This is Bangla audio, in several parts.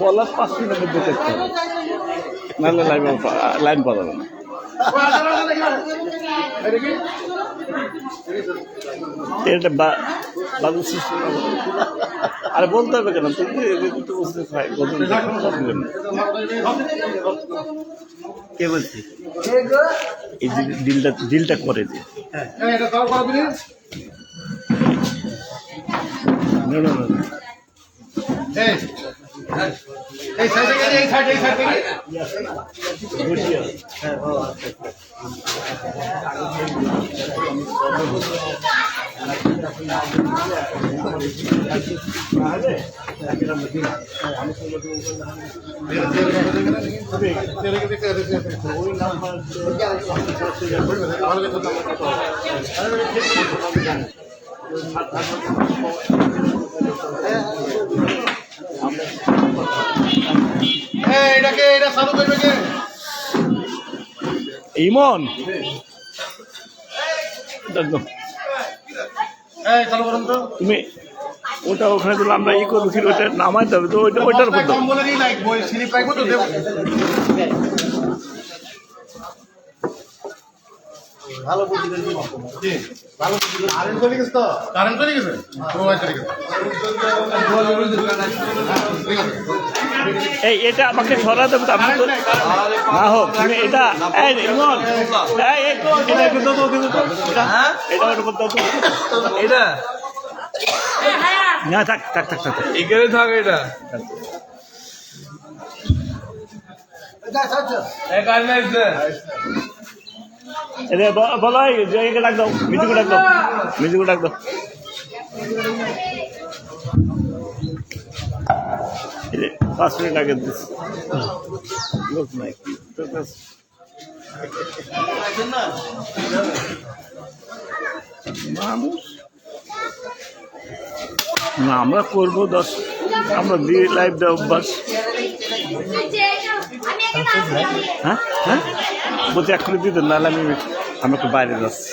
বলার পাঁচ মিনিটের মধ্যে দেখতে হবে নাহলে লাইন লাইন পাওয়া যাবে না। এটা আরে বলতে হবে কেন? তুমি তো বুঝতে। কে বলছি? এই ডিলটা ডিলটা করে দিই না না না বসিয়ে এটাকে এটা চালু করবে কে ইমন দেখো এই চালু করুন তো তুমি ওটা ওখানে দিলে আমরা ই করব ওটা নামাইতে হবে তো ওইটা ওইটার উপর দাও। কম বলে দিই নাই বই স্লিপ রাখব তো দেবো ভালো বুদ্ধি করে দিই ভালো বুদ্ধি কারেন্ট চলে গেছে তো? কারেন্ট চলে গেছে? মোবাইল চলে গেছে। এই এটা আমাকে সরা দেবে তো আপনি না হোক তুমি এটা এই ইমন এই এটা একটু দাও তো, ওকে দাও তো। এটা এটা একটু দাও তো। এটা? না থাক থাক থাক থাক। এখানে থাক এটা। এই কাজ লাগছে এটা ব- বলো একে ডাক দাও মিজুকে ডাক দাও মিজুকে ডাক দাও। পাঁচ মিনিট আগে লোক নাই মানুষ? না আমরা করব দশ আমরা দিয়ে লাইভ দেওয়া অভ্যাস। হ্যাঁ? হ্যাঁ? বলছি এক্ষুনি দিতে নাহলে আমি আমি একটু বাইরে যাচ্ছি।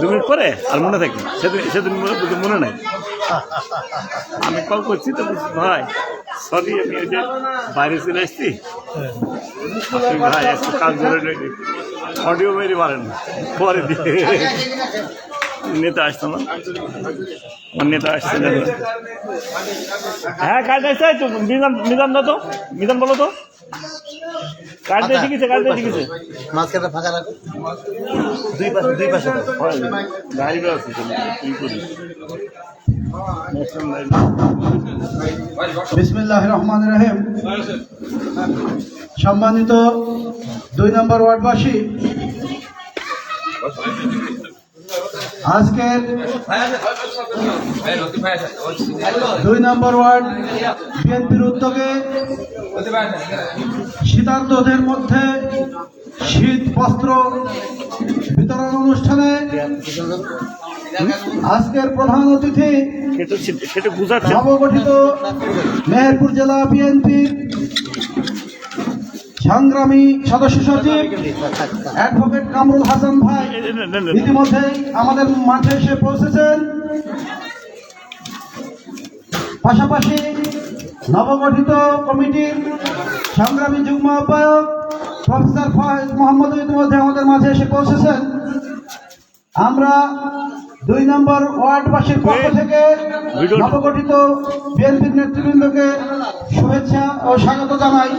দু মিনিট পরে? আর মনে থাকি? সেদিন সেদিন মনে বুঝি মনে নাই। আমি কল করছি, তো বলছি, ভাই সরি আমি ওই যে বাইরে চলে এসছি ভাই, একটু কাজ ধরে অডিও মেরে মারেন। পরে দিয়ে নেতা আসতো না। আমার নেতা আসছে না। হ্যাঁ কার্ড আসছে তো। মিজান মিজান দাও তো মিজান বলো তো। দিয়ে শিখেছে দিয়ে শিখেছে মাঝখানে ফাঁকা রাখো। দুই পাশে দুই পাশে হয় গাড়ি আছে লাইন বিসমিল্লাহ রহমান রহিম। সম্মানিত দুই নম্বর ওয়ার্ডবাসী। আজকের দুই নম্বর ওয়ার্ড বিএনপির উদ্যোগে শীতার্থদের মধ্যে শীত বস্ত্র বিতরণ অনুষ্ঠানে আজকের প্রধান অতিথি নবগঠিত মেহেরপুর জেলা বিএনপির সংগ্রামী সদস্য সচিব অ্যাডভোকেট কামরুল হাসান ভাই ইতিমধ্যে আমাদের মাঠে এসে পৌঁছেছেন। পাশাপাশি নবগঠিত কমিটির সংগ্রামী যুগ্ম আহ্বায়ক প্রফেসর ফয়েজ মোহাম্মদ ইতিমধ্যে আমাদের মাঝে এসে পৌঁছেছেন। আমরা দুই নম্বর ওয়ার্ড ওয়ার্ডবাসীর পক্ষ থেকে নবগঠিত বিএনপির নেতৃবৃন্দকে শুভেচ্ছা ও স্বাগত জানাই।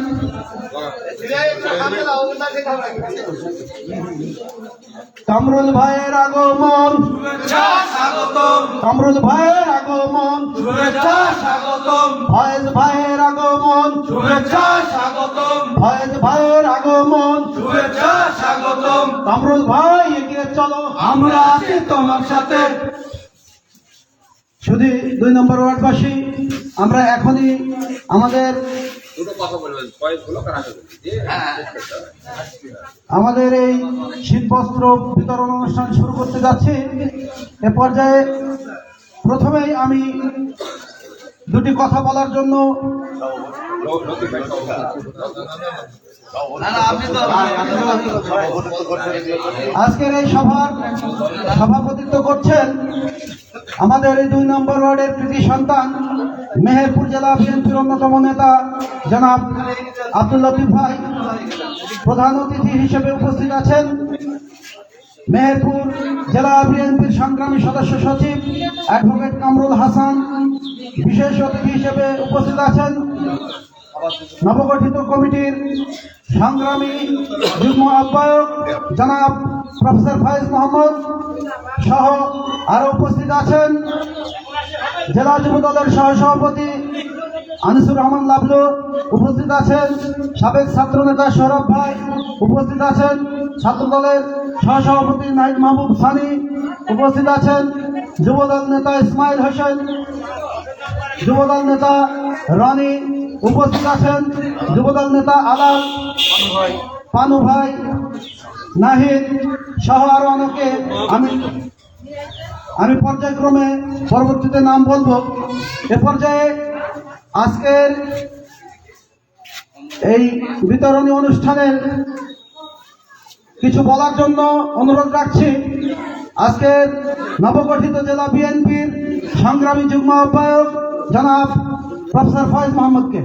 কামরুল ভাইয়ের আগমন। কামরুল ভাইয়ের আগমন। ফয়েজ ভাইয়ের আগমন। ফয়েজ ভাইয়ের আগমন। কামরুল ভাই এগিয়ে চলো। আমরা আছি তোমার সাথে। শুধু দুই নম্বর ওয়ার্ডবাসী আমরা এখনই আমাদের আমাদের এই শীতবস্ত্র বিতরণ অনুষ্ঠান শুরু করতে যাচ্ছি। এ পর্যায়ে প্রথমেই আমি দুটি কথা বলার জন্য আজকের এই সভার সভাপতিত্ব করছেন আমাদের এই দুই নম্বর ওয়ার্ডের কৃতি সন্তান মেহেরপুর জেলা বিএনপির অন্যতম নেতা জনাব আব্দুল লতিফ ভাই। প্রধান অতিথি হিসেবে উপস্থিত আছেন মেহেরপুর জেলা বিএনপির সংগ্রামী সদস্য সচিব অ্যাডভোকেট কামরুল হাসান। বিশেষ অতিথি হিসেবে উপস্থিত আছেন নবগঠিত কমিটির সংগ্রামী যুগ্ম আহ্বায়ক জনাব প্রফেসর ফাইজ মোহাম্মদ সহ আরও উপস্থিত আছেন জেলা যুব দলের সহ সভাপতি আনিসুর রহমান লাবলু উপস্থিত আছেন। সাবেক ছাত্র নেতা সৌরভ ভাই উপস্থিত আছেন। ছাত্র দলের সহ সভাপতি নাইদ মাহবুব সানি উপস্থিত আছেন। যুবদল নেতা ইসমাইল হোসেন, যুবদল নেতা রনি উপস্থিত আছেন। যুবদল নেতা আলাল, পানু ভাই, নাহিদ সহ আরও অনেকে আমি আমি পর্যায়ক্রমে পরবর্তীতে নাম বলব। এ পর্যায়ে আজকের এই বিতরণী অনুষ্ঠানের কিছু বলার জন্য অনুরোধ রাখছি। আজকের নবগঠিত জেলা বিএনপির সংগ্রামী যুগ্ম আহ্বায়ক জনাব প্রফেসর ফয়েজ মোহাম্মদকে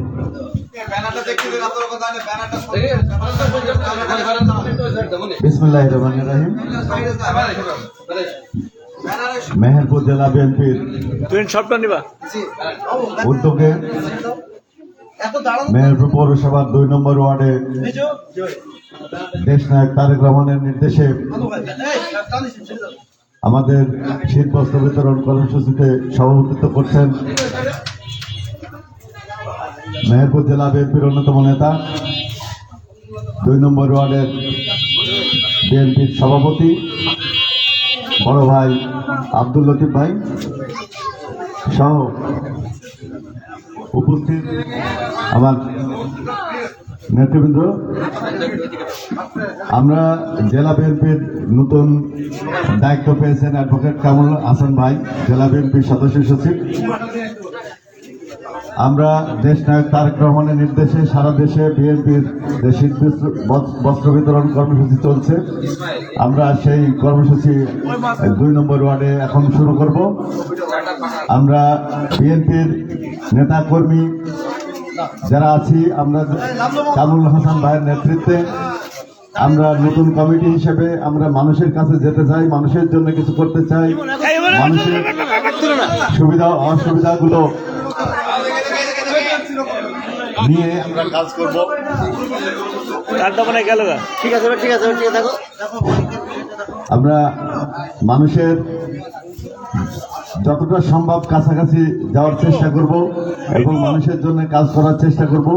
বিসমুল্লাহ রহমান রাহিম। মেহেরপুর জেলা বিএনপির উদ্যোগে মেহেরপুর পৌরসভার দুই নম্বর ওয়ার্ডে দেশ নায়ক তারেক রহমানের নির্দেশে আমাদের শীত বস্ত্র বিতরণ কর্মসূচিতে সভাপতিত্ব করছেন মেহেরপুর জেলা বিএনপির অন্যতম নেতা দুই নম্বর ওয়ার্ডের বিএনপির সভাপতি বড় ভাই আব্দুল লতিফ ভাই সহ উপস্থিত আমার নেতৃবৃন্দ। আমরা জেলা বিএনপির নতুন দায়িত্ব পেয়েছেন অ্যাডভোকেট কামরুল হাসান ভাই, জেলা বিএনপির সদস্য সচিব। আমরা দেশ নায়ক তারেক রহমানের নির্দেশে সারা দেশে বিএনপির যে বস্ত্র- বিতরণ কর্মসূচি চলছে। আমরা সেই কর্মসূচি দুই নম্বর ওয়ার্ডে এখন শুরু করব। আমরা বিএনপির নেতা কর্মী যারা আছি, আমরা কামরুল হাসান ভাইয়ের নেতৃত্বে, আমরা নতুন কমিটি হিসেবে আমরা মানুষের কাছে যেতে চাই, মানুষের জন্য কিছু করতে চাই। মানুষের সুবিধা, অসুবিধাগুলো নিয়ে আমরা কাজ করব। কারটা মানে গেল ঠিক আছে ঠিক আছে ঠিক আছে দেখো। আমরা মানুষের যতটা সম্ভব কাছাকাছি যাওয়ার চেষ্টা করব এবং মানুষের জন্য কাজ করার চেষ্টা করব।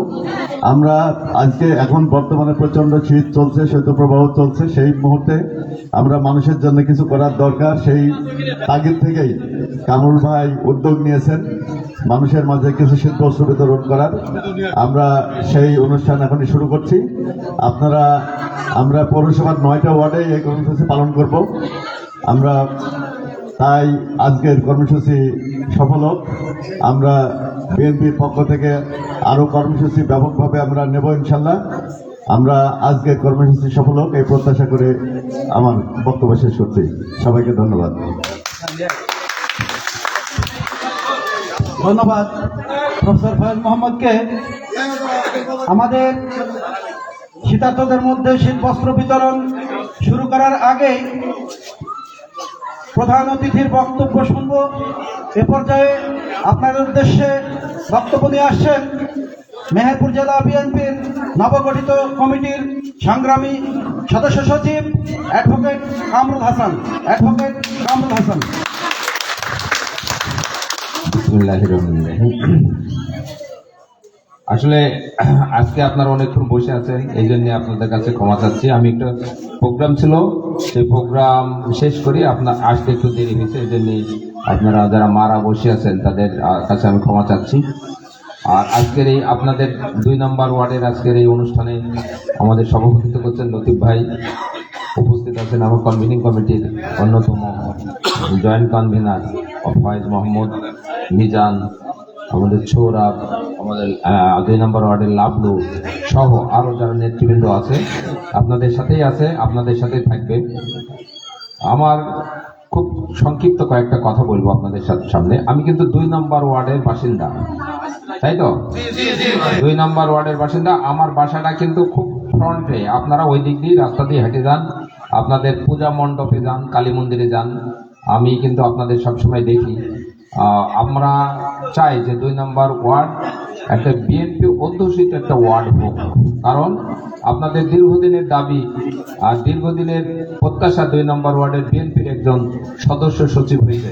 আমরা আজকে এখন বর্তমানে প্রচণ্ড শীত চলছে, শৈত্যপ্রবাহ চলছে, সেই মুহূর্তে আমরা মানুষের জন্য কিছু করার দরকার। সেই তাগিদ থেকেই কামরুল ভাই উদ্যোগ নিয়েছেন মানুষের মাঝে কিছু শীত বস্ত্র বিতরণ করার। আমরা সেই অনুষ্ঠান এখনই শুরু করছি। আপনারা, আমরা পৌরসভার নয়টা ওয়ার্ডে এই কর্মসূচি পালন করব। আমরা তাই আজকের কর্মসূচি সফল হোক। আমরা বিএনপির পক্ষ থেকে আরও কর্মসূচি ব্যাপকভাবে আমরা নেব ইনশাল্লাহ। আমরা আজকের কর্মসূচি সফল হোক, এই প্রত্যাশা করে আমার বক্তব্য শেষ করছি। সবাইকে ধন্যবাদ। ধন্যবাদ। প্রফেসর ফয়েজ মোহাম্মদকে। আমাদের শীতার্থদের মধ্যে শীত বস্ত্র বিতরণ শুরু করার আগে প্রধান অতিথির বক্তব্য শুনব। এ পর্যায়ে আপনাদের উদ্দেশ্যে বক্তব্য নিয়ে আসছেন মেহেরপুর জেলা বিএনপির নবগঠিত কমিটির সংগ্রামী সদস্য সচিব অ্যাডভোকেট কামরুল হাসান। অ্যাডভোকেট কামরুল হাসান। আসলে, আজকে আপনারা অনেকক্ষণ বসে আছেন, এই জন্য আপনাদের কাছে ক্ষমা চাচ্ছি। আমি একটা প্রোগ্রাম ছিল, সেই প্রোগ্রাম শেষ করি, আপনার আসতে একটু দেরি হয়েছে, এই জন্যে আপনারা যারা মারা বসে আছেন, তাদের কাছে আমি ক্ষমা চাচ্ছি। আর আজকের এই আপনাদের দুই নম্বর ওয়ার্ডের আজকের এই অনুষ্ঠানে আমাদের সভাপতিত্ব করছেন লতিফ ভাই। উপস্থিত আছেন আমার কনভিনিং কমিটির অন্যতম জয়েন্ট কনভিনার ফয়েজ মোহাম্মদ, মিজান, আমাদের সৌরভ আমাদের দুই নম্বর ওয়ার্ডের লাভলু সহ আরও যারা নেতৃবৃন্দ আছে, আপনাদের সাথেই আছে, আপনাদের সাথেই থাকবে। আমার খুব সংক্ষিপ্ত কয়েকটা কথা বলব আপনাদের সামনে। আমি কিন্তু দুই নম্বর ওয়ার্ডের বাসিন্দা, তাই তো? দুই নম্বর ওয়ার্ডের বাসিন্দা, আমার বাসাটা কিন্তু খুব ফ্রন্টে আপনারা ওই দিক দিয়ে রাস্তা দিয়ে হেঁটে যান, আপনাদের পূজা মণ্ডপে যান, কালী মন্দিরে যান। আমি কিন্তু আপনাদের সবসময় দেখি। আমরা চাই যে দুই নম্বর ওয়ার্ড একটা বিএনপি অধ্যুষিত একটা ওয়ার্ড হোক। কারণ আপনাদের দীর্ঘদিনের দাবি আর দীর্ঘদিনের প্রত্যাশা দুই নম্বর ওয়ার্ডের বিএনপির একজন সদস্য সচিব হয়েছে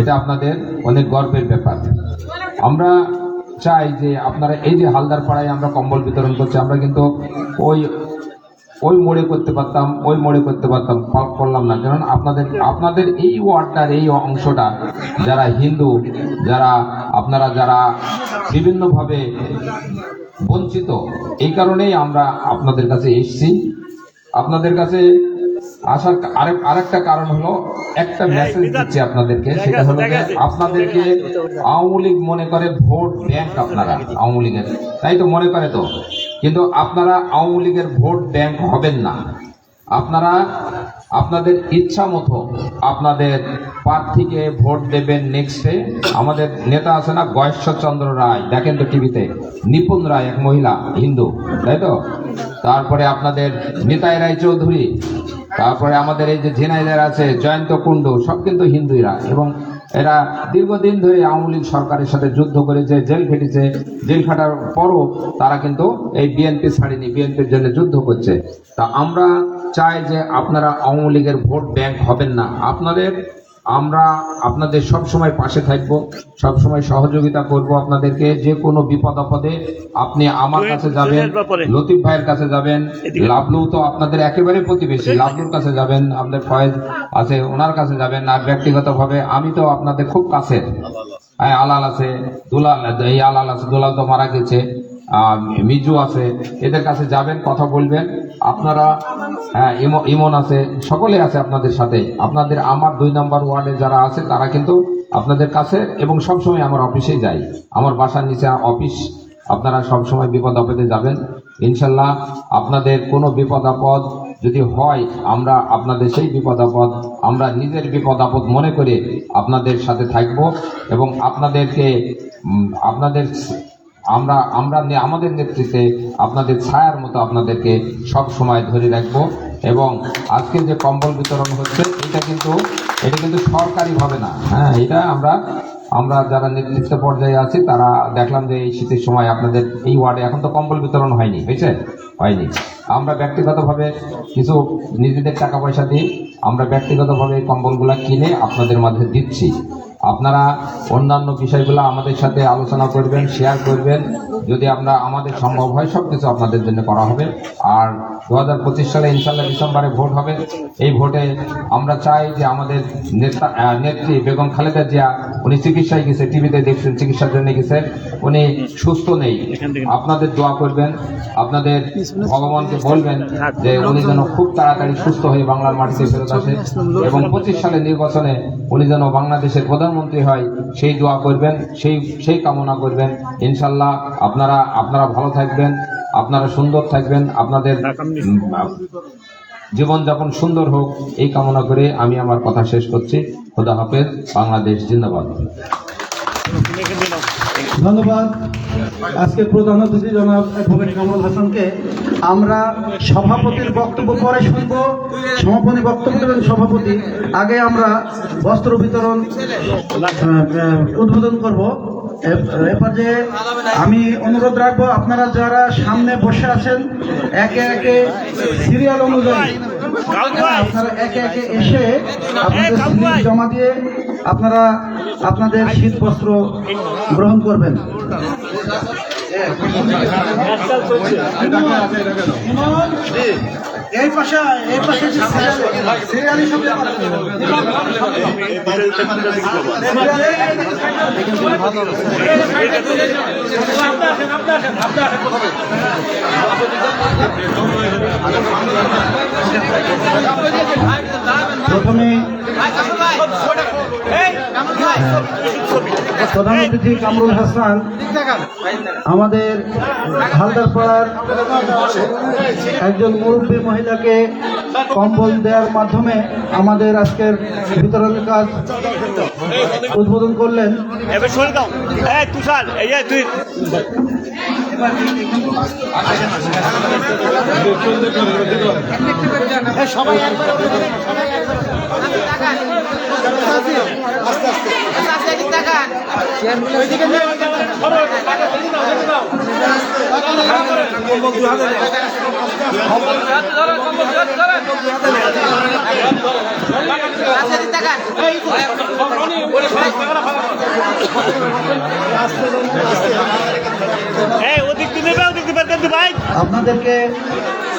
এটা আপনাদের অনেক গর্বের ব্যাপার। আমরা চাই যে আপনারা এই যে হালদার পাড়ায় আমরা কম্বল বিতরণ করছি, আমরা কিন্তু ওই ওই মোড়ে করতে পারতাম ওই মোড়ে করতে পারতাম করলাম না। কারণ আপনাদের আপনাদের এই ওয়ার্ডটার এই অংশটা যারা হিন্দু যারা আপনারা যারা বিভিন্নভাবে বঞ্চিত এই কারণেই আমরা আপনাদের কাছে এসেছি। আপনাদের কাছে আসার আরেক আরেকটা কারণ হলো একটা মেসেজ দিচ্ছি আপনাদেরকে সেটা হলো যে আপনাদেরকে আওয়ামী লীগ মনে করে ভোট ব্যাংক আপনারা আওয়ামী লীগের। তাই তো মনে করে তো? কিন্তু আপনারা আওয়ামী লীগের ভোট ব্যাংক হবেন না। আপনারা আপনাদের ইচ্ছা মতো আপনাদের প্রার্থীকে ভোট দেবেন নেক্সটে আমাদের নেতা আছে না, গয়েশ্বরচন্দ্র রায়। দেখেন তো টিভিতে নিপুণ রায়, এক মহিলা, হিন্দু, তাই তো? তারপরে আপনাদের নিতাই রায় চৌধুরী তারপরে আমাদের এই যে ঝিনাইদের আছে, জয়ন্ত কুণ্ডু, সব কিন্তু হিন্দুরা। এবং এরা দীর্ঘদিন ধরে আওয়ামী লীগ সরকারের সাথে যুদ্ধ করেছে, জেল খেটেছে, জেল খাটার পরও তারা কিন্তু এই বিএনপি ছাড়েনি বিএনপির জন্য যুদ্ধ করছে। তা আমরা চাই যে আপনারা আওয়ামী লীগের ভোট ব্যাংক হবেন না। আপনাদের আমরা আপনাদের সব সময় পাশে থাকব সব সময় সহযোগিতা করব আপনাদেরকে। যে কোনো বিপদ আপদে আপনি আমার কাছে যাবেন লতিফ ভাইয়ের কাছে যাবেন। লাভলু তো আপনাদের একেবারে প্রতিবেশী লাভলুর কাছে যাবেন আপনাদের ফয়েজ আছে ওনার কাছে যাবেন। আর ব্যক্তিগতভাবে আমি তো আপনাদের খুব কাছে হ্যাঁ আলাল আছে দুলাল এই আলাল আছে দুলাল তো মারা গেছে। মিজু আছে, এদের কাছে যাবেন, কথা বলবেন। আপনারা হ্যাঁ ইমো- ইমন আছে, সকলে আছে আপনাদের সাথে। আপনাদের আমার দুই নম্বর ওয়ার্ডে যারা আছে, তারা কিন্তু আপনাদের কাছে এবং সবসময় আমার অফিসে যাই আমার বাসার নিচে অফিস, আপনারা সবসময় বিপদ আপদে যাবেন। ইনশাল্লাহ আপনাদের কোনো বিপদ আপদ যদি হয়, আমরা আপনাদের সেই বিপদ আপদ, আমরা নিজের বিপদ আপদ মনে করে আপনাদের সাথে থাকব এবং আপনাদেরকে আপনাদের আমরা আমরা আমাদের নেতৃত্বে আপনাদের ছায়ার মতো আপনাদেরকে সব সময় ধরে রাখব। এবং আজকে যে কম্বল বিতরণ হচ্ছে, এটা কিন্তু এটা কিন্তু সরকারিভাবে না। হ্যাঁ এটা আমরা আমরা যারা নেতৃত্ব পর্যায়ে আছি, তারা দেখলাম যে এই শীতের সময় আপনাদের এই ওয়ার্ডে এখন তো কম্বল বিতরণ হয়নি, হয়েছে? হয়নি। আমরা ব্যক্তিগতভাবে কিছু নিজেদের টাকা পয়সা দিয়ে আমরা ব্যক্তিগতভাবে কম্বলগুলো কিনে আপনাদের মাঝে দিচ্ছি। আপনারা অন্যান্য বিষয়গুলো আমাদের সাথে আলোচনা করবেন শেয়ার করবেন। যদি আমরা, আমাদের সম্ভব হয় সব কিছু আপনাদের জন্য করা হবে। আর দু হাজার পঁচিশ সালে ইনশাল্লাহ ডিসেম্বরে ভোট হবে। এই ভোটে আমরা চাই যে আমাদের নেতা নেত্রী বেগম খালেদা জিয়া, উনি চিকিৎসায় গেছে, টিভিতে দেখছেন, চিকিৎসার জন্য গেছে। উনি সুস্থ নেই। আপনাদের দোয়া করবেন। আপনাদের ভগবানকে বলবেন যে উনি যেন খুব তাড়াতাড়ি সুস্থ হয়ে বাংলার মাটিতে ফেরত আসে। এবং পঁচিশ সালে নির্বাচনে উনি যেন বাংলাদেশের প্রধানমন্ত্রী হয়, সেই দোয়া করবেন, সেই সেই কামনা করবেন। ইনশাল্লাহ আপনারা আপনারা ভালো থাকবেন, আপনারা সুন্দর থাকবেন, আপনাদের জীবনযাপন সুন্দর হোক, এই কামনা করে আমি আমার কথা শেষ করছি। খোদা হাফেজ, বাংলাদেশ জিন্দাবাদ। ধন্যবাদ। আজকে প্রধান অতিথি জনাব অ্যাডভোকেট কামরুল হাসানকে আমরা সভাপতির বক্তব্য পরে শুনব। সমাপনী বক্তব্য দেবেন সভাপতি। আগে আমরা বস্ত্র বিতরণ উদ্বোধন করব। এ- এরপর যে আমি অনুরোধ রাখব, আপনারা যারা সামনে বসে আছেন, একে একে সিরিয়াল অনুযায়ী আপনারা একে একে এসে আপনাদের জমা দিয়ে আপনারা আপনাদের শীত বস্ত্র গ্রহণ করবেন। এই পাশে এই পাশে সিরিয়ালি প্রথমে প্রধান কামরুল হাসান, আমাদের হালদার পাড়ার একজন মহিলাকে কম্বল দেওয়ার মাধ্যমে আমাদের আজকের বিতরণ কাজ উদ্বোধন করলেন। তুষার সবাই আস্তে আস্তে আস্তে আপনাদেরকে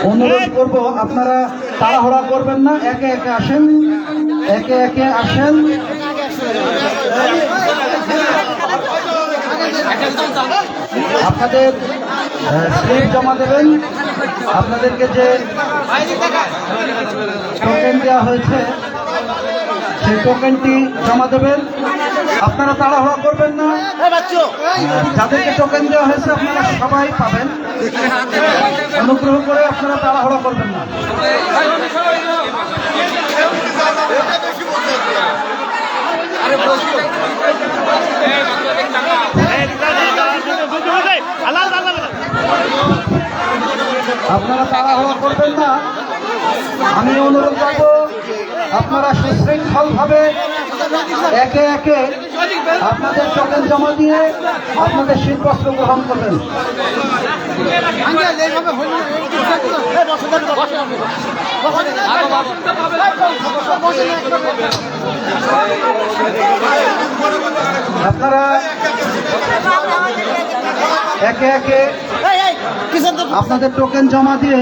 অনুরোধ করব আপনারা তাড়াহুড়া করবেন না একে একে আসেন একে একে আসেন। আপনাদের স্লিপ জমা দেবেন আপনাদেরকে যে টোকেন দেওয়া হয়েছে সেই টোকেনটি জমা দেবেন আপনারা তাড়াহুড়া করবেন না যাদেরকে টোকেন দেওয়া হয়েছে আপনারা সবাই পাবেন অনুগ্রহ করে আপনারা তাড়াহুড়া করবেন না আল্লাহ আপনারা তাড়াহুড়া করবেন না। আমি অনুরোধ করব আপনারা সুশৃঙ্খলভাবে একে একে আপনাদের টোকেন জমা দিয়ে আপনাদের শীতবস্ত্র গ্রহণ করবেন। আপনারা একে একে আপনাদের টোকেন জমা দিয়ে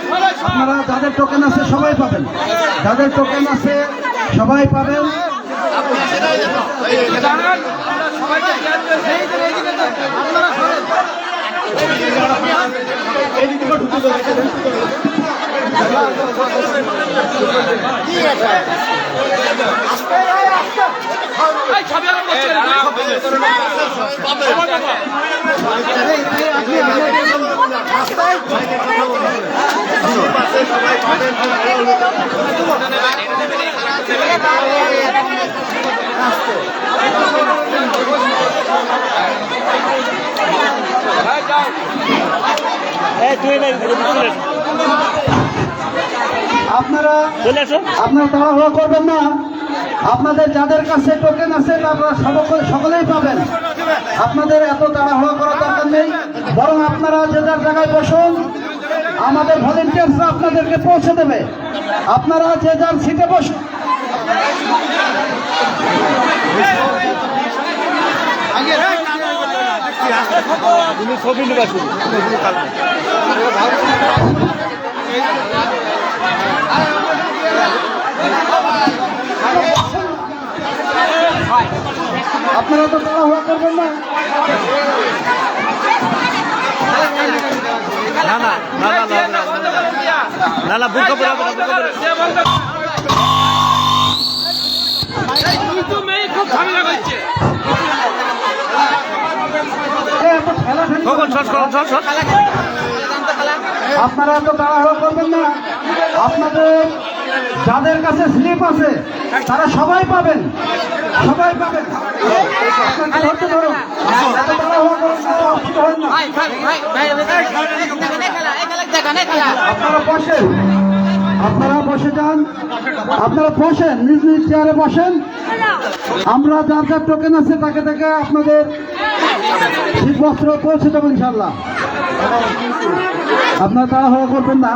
আপনারা যাদের টোকেন আছে সবাই পাবেন। যাদের টোকেন আছে সবাই পাবেন। এই তুই নাই চলে এসো। আপনারা আপনারা তাড়াহুড়ো করবেন না। আপনাদের যাদের কাছে টোকেন আছে আপনারা সকল- সকলেই পাবেন। আপনাদের এত তাড়াহুড়ো করার দরকার নেই। বরং আপনারা যে যার জায়গায় বসুন, আমাদের ভলেন্টিয়ার্সরা আপনাদেরকে পৌঁছে দেবে। আপনারা যে যার সিটে বসুন ছবি নেবা শুধু আপনারা তো তাড়াহুড়ো করবেন না না না না না না না না না বুক কাপড় হবে না বুক কাপড় আপনারা এত তাড়াহুড়ো করবেন না আপনাদের যাদের কাছে স্লিপ আছে তারা সবাই পাবেন সবাই পাবেন হয়। আপনারা বসেন আপনারা বসে যান আপনারা বসেন নিজ নিজ চেয়ারে বসেন আমরা যার যার টোকেন আছে তাকে তাকে আপনাদের শীতবস্ত্র পৌঁছে দেবো ইনশাল্লাহ আপনারা তাড়াহুড়া করবেন না।